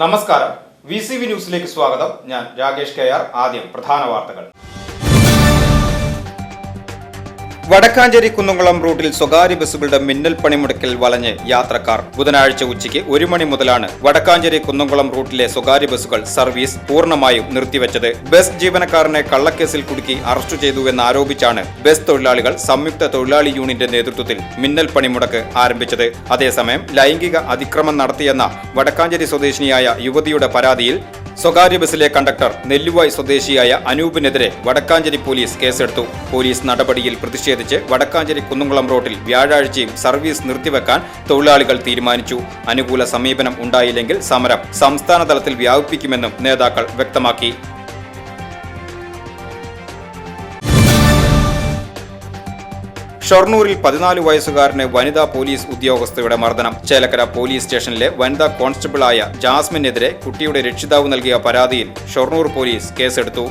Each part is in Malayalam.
നമസ്കാരം. വി സി വി ന്യൂസിലേക്ക് സ്വാഗതം. ഞാൻ രാകേഷ് കെ ആർ. ആദ്യം പ്രധാന വാർത്തകൾ. വടക്കാഞ്ചേരി കുന്നംകുളം റൂട്ടിൽ സ്വകാര്യ ബസ്സുകളുടെ മിന്നൽ പണിമുടക്കിൽ വളഞ്ഞ് യാത്രക്കാർ ബുധനാഴ്ച ഉച്ചയ്ക്ക് ഒരു മണി മുതലാണ് വടക്കാഞ്ചേരി കുന്നംകുളം റൂട്ടിലെ സ്വകാര്യ ബസ്സുകൾ സർവീസ് പൂർണമായും നിർത്തിവച്ചത്. ബസ് ജീവനക്കാരനെ കള്ളക്കേസിൽ കുടുക്കി അറസ്റ്റ് ചെയ്തുവെന്ന് ആരോപിച്ചാണ് ബസ് തൊഴിലാളികൾ സംയുക്ത തൊഴിലാളി യൂണിയന്റെ നേതൃത്വത്തിൽ മിന്നൽ പണിമുടക്ക് ആരംഭിച്ചത്. അതേസമയം ലൈംഗിക അതിക്രമം നടത്തിയെന്ന വടക്കാഞ്ചേരി സ്വദേശിനിയായ യുവതിയുടെ പരാതിയിൽ സ്വകാര്യ ബസ്സിലെ കണ്ടക്ടർ നെല്ലുവായ് സ്വദേശിയായ അനൂപിനെതിരെ വടക്കാഞ്ചേരി പോലീസ് കേസെടുത്തു. പോലീസ് നടപടിയിൽ പ്രതിഷേധിച്ച് വടക്കാഞ്ചേരി കുന്നംകുളം റോഡിൽ വ്യാഴാഴ്ചയും സർവീസ് നിർത്തിവെക്കാൻ തൊഴിലാളികൾ തീരുമാനിച്ചു. അനുകൂല സമീപനം ഉണ്ടായില്ലെങ്കിൽ സമരം സംസ്ഥാന തലത്തിൽ വ്യാപിപ്പിക്കുമെന്നും നേതാക്കൾ വ്യക്തമാക്കി. ഷൊർണൂരിൽ പതിനാല് വയസ്സുകാരന് വനിതാ പോലീസ് ഉദ്യോഗസ്ഥയുടെ മർദ്ദനം. ചേലക്കര പോലീസ് സ്റ്റേഷനിലെ വനിതാ കോൺസ്റ്റബിളായ ജാസ്മിനെതിരെ കുട്ടിയുടെ രക്ഷിതാവ് നൽകിയ പരാതിയിൽ ഷൊർണൂർ പോലീസ് കേസെടുത്തു.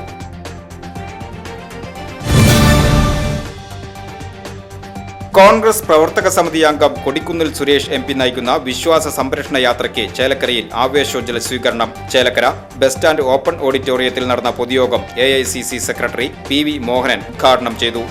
കോൺഗ്രസ് പ്രവർത്തക സമിതി അംഗം കൊടിക്കുന്നിൽ സുരേഷ് എം പി നയിക്കുന്ന വിശ്വാസ സംരക്ഷണ യാത്രയ്ക്ക് ചേലക്കരയിൽ ആവേശോജ്വല സ്വീകരണം. ചേലക്കര ബസ് സ്റ്റാൻഡ് ഓപ്പൺ ഓഡിറ്റോറിയത്തിൽ നടന്ന പൊതുയോഗം എ സെക്രട്ടറി പി മോഹനൻ ഉദ്ഘാടനം ചെയ്തു.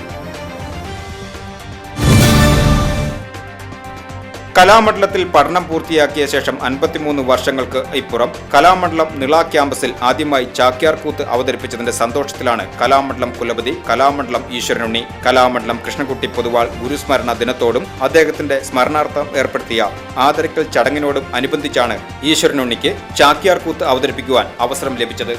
കലാമണ്ഡലത്തിൽ പഠനം പൂർത്തിയാക്കിയ ശേഷം അൻപത്തിമൂന്ന് വർഷങ്ങൾക്ക് ഇപ്പുറം കലാമണ്ഡലം നിള ക്യാമ്പസിൽ ആദ്യമായി ചാക്യാർകൂത്ത് അവതരിപ്പിച്ചതിന്റെ സന്തോഷത്തിലാണ് കലാമണ്ഡലം കുലപതി കലാമണ്ഡലം ഈശ്വരനുണ്ണി കലാമണ്ഡലം കൃഷ്ണകുട്ടി പൊതുവാൾ ഗുരുസ്മരണ ദിനത്തോടും അദ്ദേഹത്തിന്റെ സ്മരണാർത്ഥം ഏർപ്പെടുത്തിയ ആദരിക്കൽ ചടങ്ങിനോടും അനുബന്ധിച്ചാണ് ഈശ്വരനുണ്ണിക്ക് ചാക്യാർകൂത്ത് അവതരിപ്പിക്കുവാൻ അവസരം ലഭിച്ചത്.